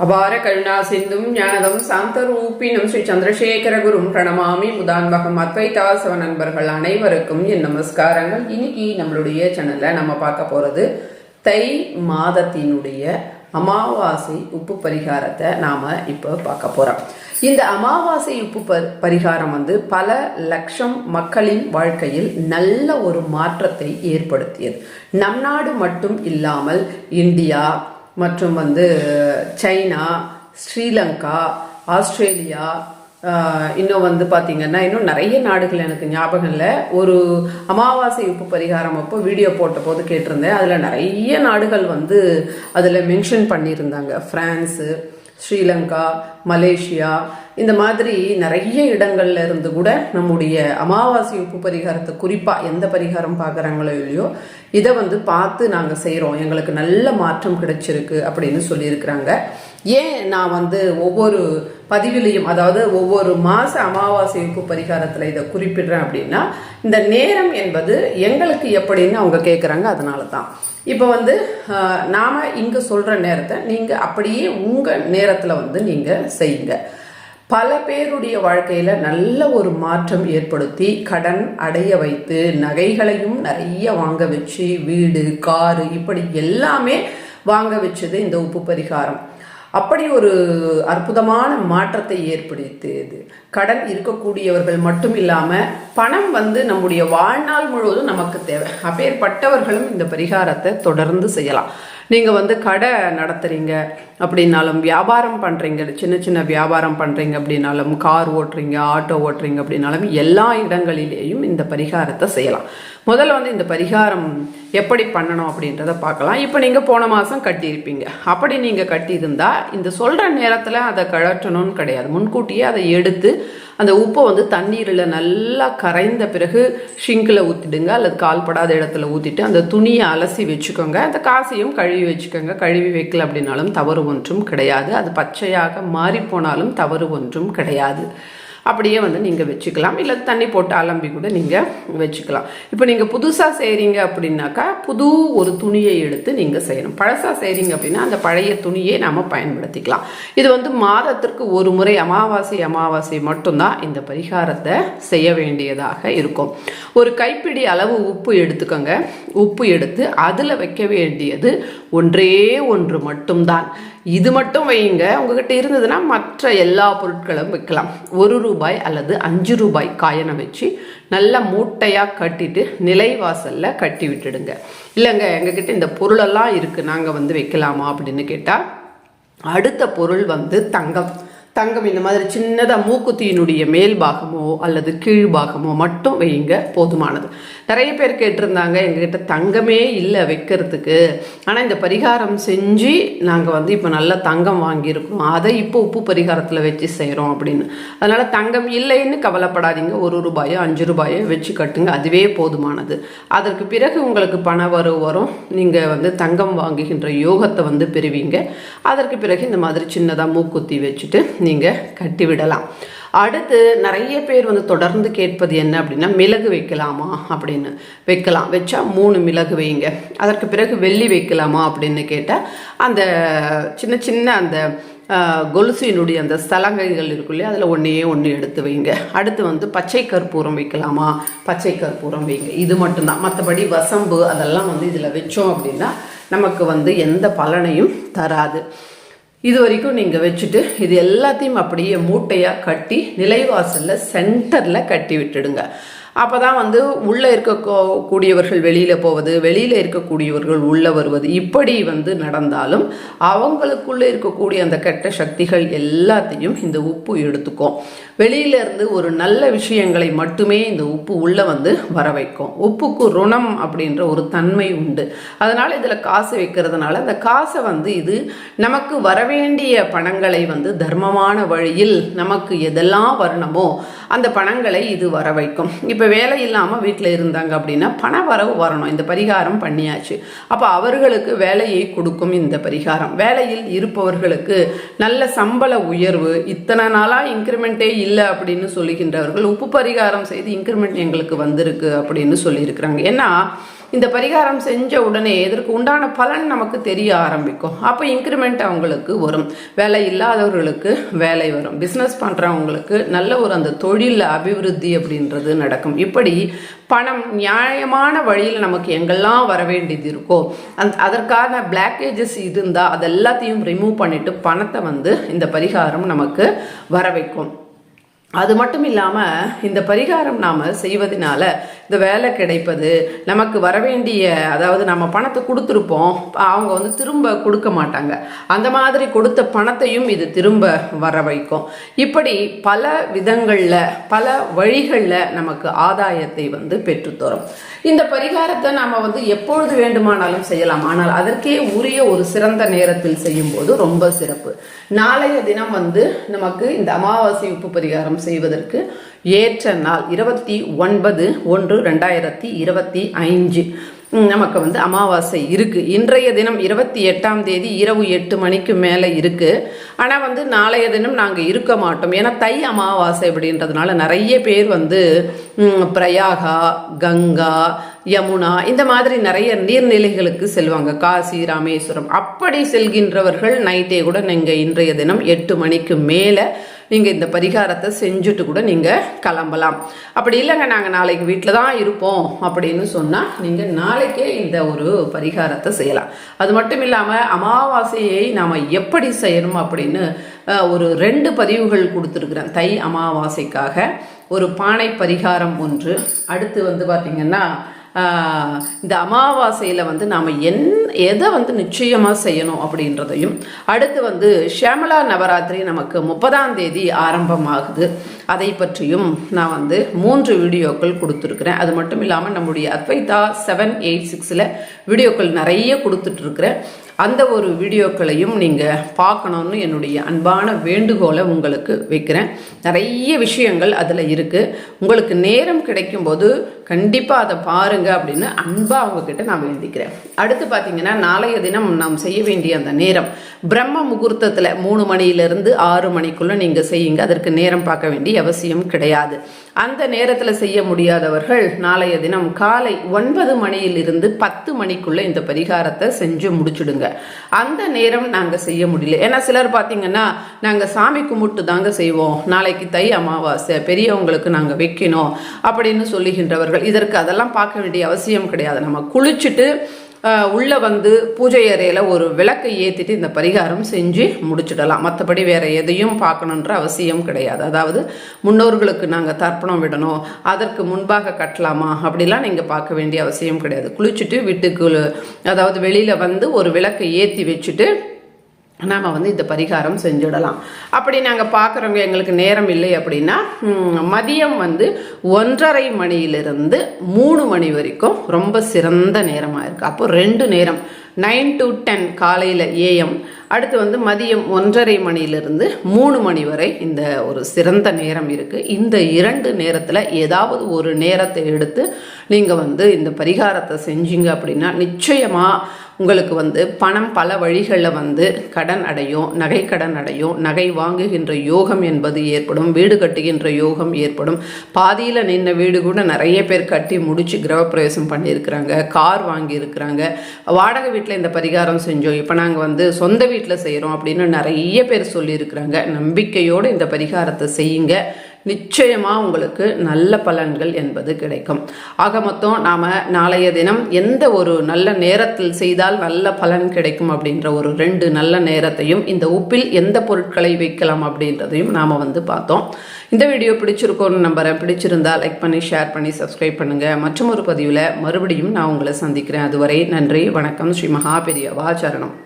அபார கருணா சிந்தும் ஞானதம் சாந்தரூபினும் ஸ்ரீ சந்திரசேகர குரும் பிரணமாமி முதான்பகம் அத்வைதாசவ நண்பர்கள் அனைவருக்கும் என் நமஸ்காரங்கள். இன்னைக்கு நம்மளுடைய சேனல்ல நம்ம பார்க்க போறது தை மாதத்தினுடைய அமாவாசை உப்பு பரிகாரத்தை நாம இப்போ பார்க்க போறோம். இந்த அமாவாசை உப்பு ப- பரிகாரம் வந்து பல லட்சம் மக்களின் வாழ்க்கையில் நல்ல ஒரு மாற்றத்தை ஏற்படுத்தியது. நம் நாடு மட்டும் இல்லாமல் இந்தியா மற்றும் வந்து சைனா ஸ்ரீலங்கா ஆஸ்திரேலியா இன்னும் வந்து பார்த்திங்கன்னா இன்னும் நிறைய நாடுகள் எனக்கு ஞாபகம் இல்லை. ஒரு அமாவாசை உப்பு பரிகாரம் அப்போ வீடியோ போட்ட போது கேட்டிருந்தேன். அதில் நிறைய நாடுகள் வந்து அதில் மென்ஷன் பண்ணியிருந்தாங்க. ஃப்ரான்ஸு ஸ்ரீலங்கா மலேசியா இந்த மாதிரி நிறைய இடங்கள்ல இருந்து கூட நம்முடைய அமாவாசை உப்பு பரிகாரத்தை குறிப்பாக எந்த பரிகாரம் பார்க்குறாங்களோ இல்லையோ இதை வந்து பார்த்து நாங்கள் செய்கிறோம் எங்களுக்கு நல்ல மாற்றம் கிடைச்சிருக்கு அப்படின்னு சொல்லியிருக்கிறாங்க. ஏன் நான் வந்து ஒவ்வொரு பதிவிலையும் அதாவது ஒவ்வொரு மாத அமாவாசை உப்பு பரிகாரத்தில் இதை குறிப்பிடுறேன் அப்படின்னா இந்த நேரம் என்பது எங்களுக்கு எப்படின்னு அவங்க கேட்குறாங்க அதனால தான் இப்போ வந்து நாம் இங்கே சொல்கிற நேரத்தை நீங்கள் அப்படியே உங்கள் நேரத்தில் வந்து நீங்கள் செய்யுங்க. பல பேருடைய வாழ்க்கையில் நல்ல ஒரு மாற்றம் ஏற்படுத்தி கடன் அடைய வைத்து நகைகளையும் நிறைய வாங்க வச்சு வீடு காரு இப்படி எல்லாமே வாங்க வச்சது இந்த உப்பு பரிகாரம். அப்படி ஒரு அற்புதமான மாற்றத்தை ஏற்படுத்தியது. கடன் இருக்கக்கூடியவர்கள் மட்டும் இல்லாமல் பணம் வந்து நம்முடைய வாழ்நாள் முழுவதும் நமக்கு தேவை. அப்பேற்பட்டவர்களும் இந்த பரிகாரத்தை தொடர்ந்து செய்யலாம். நீங்கள் வந்து கடை நடத்துறீங்க அப்படின்னாலும் வியாபாரம் பண்ணுறீங்க சின்ன சின்ன வியாபாரம் பண்ணுறீங்க அப்படின்னாலும் கார் ஓட்டுறீங்க ஆட்டோ ஓட்டுறீங்க அப்படின்னாலும் எல்லா இடங்களிலேயும் இந்த பரிகாரத்தை செய்யலாம். முதல்ல வந்து இந்த பரிகாரம் எப்படி பண்ணணும் அப்படின்றத பார்க்கலாம். இப்போ நீங்கள் போன மாதம் கட்டியிருப்பீங்க. அப்படி நீங்கள் கட்டியிருந்தால் இந்த சொல்கிற நேரத்தில் அதை கழற்றணும்னு கிடையாது. முன்கூட்டியே அதை எடுத்து அந்த உப்பை வந்து தண்ணீரில் நல்லா கரைந்த பிறகு ஷிங்கில் ஊற்றிடுங்க அல்லது கால்படாத இடத்துல ஊற்றிட்டு அந்த துணியை அலசி வச்சுக்கோங்க. அந்த காசையும் கழுவி வச்சுக்கோங்க. கழுவி வைக்கல அப்படின்னாலும் தவறு ஒன்றும் கிடையாது. அது பச்சையாக மாறி போனாலும் தவறு ஒன்றும் கிடையாது. அப்படியே வந்து நீங்கள் வச்சுக்கலாம். இல்லை தண்ணி போட்டு அலம்பி கூட நீங்கள் வச்சுக்கலாம். இப்போ நீங்கள் புதுசாக செய்கிறீங்க அப்படின்னாக்கா புது ஒரு துணியை எடுத்து நீங்கள் செய்யணும். பழசாக செய்கிறீங்க அப்படின்னா அந்த பழைய துணியை நாம் பயன்படுத்திக்கலாம். இது வந்து மாதத்திற்கு ஒரு முறை அமாவாசை அமாவாசை மட்டும்தான் இந்த பரிகாரத்தை செய்ய வேண்டியதாக இருக்கும். ஒரு கைப்பிடி அளவு உப்பு எடுத்துக்கோங்க. உப்பு எடுத்து அதில் வைக்க வேண்டியது ஒன்றே ஒன்று மட்டும்தான். இது மட்டும் வையுங்க. உங்ககிட்ட இருந்ததுன்னா மற்ற எல்லா பொருட்களும் வைக்கலாம். ஒரு ரூபாய் அல்லது அஞ்சு ரூபாய் காயனை வச்சு நல்லா மூட்டையாக கட்டிட்டு நிலைவாசலில் கட்டி விட்டுடுங்க. இல்லைங்க எங்ககிட்ட இந்த பொருளெல்லாம் இருக்குது நாங்கள் வந்து வைக்கலாமா அப்படின்னு கேட்டால் அடுத்த பொருள் வந்து தங்கம். தங்கம் இந்த மாதிரி சின்னதாக மூக்குத்தியினுடைய மேல் பாகமோ அல்லது கீழ் பாகமோ மட்டும் வையுங்க போதுமானது. நிறைய பேர் கேட்டிருந்தாங்க எங்ககிட்ட தங்கமே இல்லை வைக்கிறதுக்கு. ஆனால் இந்த பரிகாரம் செஞ்சு நாங்கள் வந்து இப்போ நல்ல தங்கம் வாங்கியிருக்கோம் அதை இப்போ உப்பு பரிகாரத்தில் வச்சு செய்கிறோம் அப்படின்னு. அதனால் தங்கம் இல்லைன்னு கவலைப்படாதீங்க. ஒரு ரூபாயோ அஞ்சு ரூபாயோ வச்சு கட்டுங்க. அதுவே போதுமானது. அதற்கு பிறகு உங்களுக்கு பண வரவு வரும். நீங்கள் வந்து தங்கம் வாங்குகின்ற யோகத்தை வந்து பெறுவீங்க. அதற்கு பிறகு இந்த மாதிரி சின்னதாக மூக்குத்தி வச்சுட்டு நீங்கள் கட்டிவிடலாம் அடுத்து நிறைய பேர் வந்து தொடர்ந்து கேட்பது என்ன அப்படின்னா மிளகு வைக்கலாமா அப்படின்னு வைக்கலாம். வச்சா மூணு மிளகு வைங்க அதற்கு பிறகு வெள்ளி வைக்கலாமா அப்படின்னு கேட்டால் அந்த சின்ன சின்ன அந்த ஆஹ், கொலுசினுடைய அந்த சலங்கைகள் இருக்கு இல்லையா அதில் ஒன்றையே ஒன்று எடுத்து வைங்க அடுத்து வந்து பச்சை கற்பூரம் வைக்கலாமா? பச்சை கற்பூரம் வைங்க இது மட்டும்தான். மற்றபடி வசம்பு அதெல்லாம் வந்து இதில் வச்சோம் அப்படின்னா நமக்கு வந்து எந்த பலனையும் தராது. இது வரைக்கும் நீங்கள் வச்சுட்டு இது எல்லாத்தையும் அப்படியே மூட்டையாக கட்டி நிலைவாசலில் சென்டரில் கட்டி விட்டுடுங்க. அப்போ தான் வந்து உள்ளே இருக்கக்கூடியவர்கள் வெளியில் போவது வெளியில் இருக்கக்கூடியவர்கள் உள்ளே வருவது இப்படி வந்து நடந்தாலும் அவங்களுக்குள்ளே இருக்கக்கூடிய அந்த கெட்ட சக்திகள் எல்லாத்தையும் இந்த உப்பு எடுத்துக்கும். வெளியில இருந்து ஒரு நல்ல விஷயங்களை மட்டுமே இந்த உப்பு உள்ளே வந்து வர வைக்கும். உப்புக்கு ருணம் அப்படின்ற ஒரு தன்மை உண்டு. அதனால் இதில் காசு வைக்கிறதுனால அந்த காசை வந்து இது நமக்கு வரவேண்டிய பணங்களை வந்து தர்மமான வழியில் நமக்கு எதெல்லாம் வரணுமோ அந்த பணங்களை இது வர வைக்கும் இப்போ வேலை இல்லாமல் வீட்டில் இருந்தாங்க அப்படின்னா பண வரவு வரணும். இந்த பரிகாரம் பண்ணியாச்சு. அப்போ அவர்களுக்கு வேலையை கொடுக்கும் இந்த பரிகாரம். வேலையில் இருப்பவர்களுக்கு நல்ல சம்பள உயர்வு இத்தனை நாளாக இன்க்ரிமெண்ட்டே இல்லை அப்படின்னு சொல்லுகின்றவர்கள் உப்பு பரிகாரம் செய்து இன்க்ரிமெண்ட் எங்களுக்கு வந்திருக்கு அப்படின்னு சொல்லியிருக்கிறாங்க. ஏன்னா இந்த பரிகாரம் செஞ்ச உடனே இதற்கு உண்டான பலன் நமக்கு தெரிய ஆரம்பிக்கும். அப்போ இன்க்ரிமெண்ட் அவங்களுக்கு வரும். வேலை இல்லாதவர்களுக்கு வேலை வரும். பிஸ்னஸ் பண்ணுறவங்களுக்கு நல்ல ஒரு அந்த தொழில் அபிவிருத்தி அப்படின்றது நடக்கும். இப்படி பணம் நியாயமான வழியில் நமக்கு எங்கெல்லாம் வர வேண்டியது இருக்கோ அந் அதற்கான பிளாக்கேஜஸ் இருந்தால் அது எல்லாத்தையும் ரிமூவ் பண்ணிவிட்டு பணத்தை வந்து இந்த பரிகாரம் நமக்கு வர வைக்கும். அது மட்டும் இல்லாமல் இந்த பரிகாரம் நாம் செய்வதனால இந்த வேலை கிடைப்பது நமக்கு வரவேண்டிய அதாவது நம்ம பணத்தை கொடுத்துருப்போம் அவங்க வந்து திரும்ப கொடுக்க மாட்டாங்க. அந்த மாதிரி கொடுத்த பணத்தையும் இது திரும்ப வர வைக்கும். இப்படி பல விதங்களில் பல வழிகளில் நமக்கு ஆதாயத்தை வந்து பெற்றுத்தரும். இந்த பரிகாரத்தை நாம் வந்து எப்பொழுது வேண்டுமானாலும் செய்யலாம். ஆனால் அதற்கே உரிய ஒரு சிறந்த நேரத்தில் செய்யும்போது ரொம்ப சிறப்பு. நாளைய தினம் வந்து நமக்கு இந்த அமாவாசை உப்பு பரிகாரம் செய்வதற்கு ஏற்ற நாள் இருபத்தி ஒன்பது ஒன்று ரெண்டாயிரத்தி இருபத்தி ஐந்து. நமக்கு வந்து அமாவாசை இருக்குது இன்றைய தினம் இருபத்தி எட்டாம் தேதி இரவு எட்டு மணிக்கு மேலே இருக்குது ஆனால் வந்து நாளைய தினம் நாங்கள் இருக்க மாட்டோம். ஏன்னா தை அமாவாசை அப்படின்றதுனால நிறைய பேர் வந்து பிரயாகா கங்கா யமுனா இந்த மாதிரி நிறைய நீர்நிலைகளுக்கு செல்வாங்க. காசி ராமேஸ்வரம். அப்படி செல்கின்றவர்கள் நைட்டே கூட நீங்கள் இன்றைய தினம் எட்டு மணிக்கு மேலே நீங்கள் இந்த பரிகாரத்தை செஞ்சுட்டு கூட நீங்கள் கிளம்பலாம். அப்படி இல்லைங்க நாங்கள் நாளைக்கு வீட்டில் தான் இருப்போம் அப்படின்னு சொன்னால் நீங்கள் நாளைக்கே இந்த ஒரு பரிகாரத்தை செய்யலாம். அது மட்டும் இல்லாமல் அமாவாசையை நாம் எப்படி செய்யணும் அப்படின்னு ஒரு ரெண்டு பதிவுகள் கொடுத்துருக்குறேன். தை அமாவாசைக்காக ஒரு பானை பரிகாரம் ஒன்று. அடுத்து வந்து பார்த்திங்கன்னா இந்த அமாவாசையில் வந்து நாம் என் எதை வந்து நிச்சயமாக செய்யணும் அப்படின்றதையும் அடுத்து வந்து ஷியாமலா நவராத்திரி நமக்கு முப்பதாம் தேதி ஆரம்பமாகுது. அதை பற்றியும் நான் வந்து மூன்று வீடியோக்கள் கொடுத்துருக்குறேன். அது மட்டும் இல்லாமல் நம்முடைய அத்வைதா செவன் எயிட் சிக்ஸில் வீடியோக்கள் நிறைய கொடுத்துட்ருக்குறேன் அந்த ஒரு வீடியோக்களையும் நீங்கள் பார்க்கணுன்னு என்னுடைய அன்பான வேண்டுகோளை உங்களுக்கு வைக்கிறேன். நிறைய விஷயங்கள் அதில் இருக்குது உங்களுக்கு நேரம் கிடைக்கும்போது கண்டிப்பாக அதை பாருங்கள் அப்படின்னு அன்பாக அவங்கக்கிட்ட நான் வேண்டிக்கிறேன். அடுத்து பார்த்தீங்கன்னா நாளைய தினம் நாம் செய்ய வேண்டிய அந்த நேரம். பிரம்ம முகூர்த்தத்தில் மூணு மணியிலிருந்து ஆறு மணிக்குள்ளே நீங்கள் செய்யுங்க. அதற்கு நேரம் பார்க்க வேண்டிய அவசியம் கிடையாது. அந்த நேரத்தில் செய்ய முடியாதவர்கள் நாளைய தினம் காலை ஒன்பது மணியிலிருந்து பத்து மணிக்குள்ளே இந்த பரிகாரத்தை செஞ்சு முடிச்சுடுங்க. அந்த நேரம் நாங்கள் செய்ய முடியல. ஏன்னா சிலர் பார்த்தீங்கன்னா நாங்கள் சாமி கும்பிட்டு தாங்க செய்வோம். நாளைக்கு தை அமாவாசை பெரியவங்களுக்கு நாங்கள் வைக்கணும் அப்படின்னு சொல்லுகின்றவர்கள். இதற்கு அதெல்லாம் பார்க்க வேண்டிய அவசியம் கிடையாது. நம்ம குளிச்சுட்டு உள்ளே வந்து பூஜை அறையில் ஒரு விளக்கை ஏற்றிட்டு இந்த பரிகாரம் செஞ்சு முடிச்சிடலாம். மற்றபடி வேறு எதையும் பார்க்கணுன்ற அவசியம் கிடையாது. அதாவது முன்னோர்களுக்கு நாங்கள் தர்ப்பணம் விடணும் அதற்கு முன்பாக கட்டலாமா அப்படிலாம் நீங்கள் பார்க்க வேண்டிய அவசியம் கிடையாது. குளிச்சுட்டு வீட்டுக்கு அதாவது வெளியில் வந்து ஒரு விளக்கை ஏற்றி வச்சுட்டு நாம் வந்து இந்த பரிகாரம் செஞ்சிடலாம். அப்படி நாங்கள் பார்க்குறவங்க எங்களுக்கு நேரம் இல்லை அப்படின்னா மதியம் வந்து ஒன்றரை மணியிலிருந்து மூணு மணி வரைக்கும் ரொம்ப சிறந்த நேரமாக இருக்குது அப்போ ரெண்டு நேரம் நைன் டு டென் காலையில் ஏஎம் அடுத்து வந்து மதியம் ஒன்றரை மணியிலிருந்து மூணு மணி வரை இந்த ஒரு சிறந்த நேரம் இருக்குது இந்த இரண்டு நேரத்தில் ஏதாவது ஒரு நேரத்தை எடுத்து நீங்கள் வந்து இந்த பரிகாரத்தை செஞ்சீங்க அப்படின்னா நிச்சயமாக உங்களுக்கு வந்து பணம் பல வழிகளில் வந்து கடன் அடையும் நகை கடன் அடையும் நகை வாங்குகின்ற யோகம் என்பது ஏற்படும் வீடு கட்டுகின்ற யோகம் ஏற்படும். பாதியில் நின்ற வீடு கூட நிறைய பேர் கட்டி முடிச்சு கிரகப்பிரவேசம் பண்ணியிருக்கிறாங்க கார் வாங்கியிருக்கிறாங்க. வாடகை வீட்டில் இந்த பரிகாரம் செஞ்சோம். இப்போ நாங்கள் வந்து சொந்த வீட்டில் செய்கிறோம் அப்படின்னு நிறைய பேர் சொல்லியிருக்கிறாங்க. நம்பிக்கையோடு இந்த பரிகாரத்தை செய்யுங்க. நிச்சயமாக உங்களுக்கு நல்ல பலன்கள் என்பது கிடைக்கும். ஆக மொத்தம் நாம் நாளைய தினம் எந்த ஒரு நல்ல நேரத்தில் செய்தால் நல்ல பலன் கிடைக்கும் அப்படின்ற ஒரு ரெண்டு நல்ல நேரத்தையும் இந்த உப்பில் எந்த பொருட்களை வைக்கலாம் அப்படின்றதையும் நாம் வந்து பார்த்தோம். இந்த வீடியோ பிடிச்சிருக்கோன்னு நம்புகிறேன் பிடிச்சிருந்தால் லைக் பண்ணி ஷேர் பண்ணி சப்ஸ்கிரைப் பண்ணுங்கள் மற்றும் ஒரு பதிவில் மறுபடியும் நான் உங்களை சந்திக்கிறேன். அதுவரை நன்றி வணக்கம். ஸ்ரீ மகா பெரியவா சரணம்.